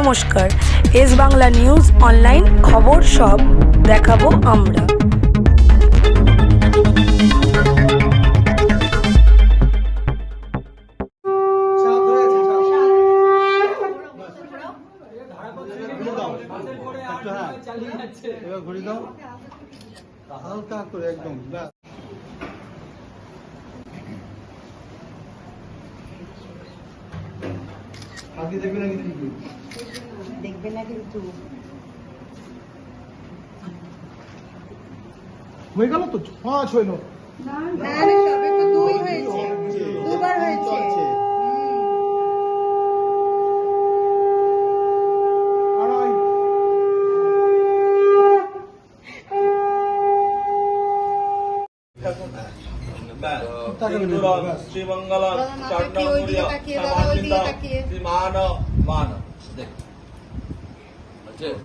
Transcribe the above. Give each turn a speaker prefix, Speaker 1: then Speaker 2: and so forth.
Speaker 1: নমস্কার। S Bangla news online খবর সব দেখাবো আমরা।
Speaker 2: হালকা করে একদম আজকে দেখবে না কিন্তু
Speaker 3: দেখবে না কিন্তু।
Speaker 2: হয়ে গেল তো? পাঁচ হইল
Speaker 3: দুবার হয়েছে।
Speaker 4: শ্রীমঙ্গল
Speaker 3: শ্রী
Speaker 4: মান মান। দেখ। আচ্ছা।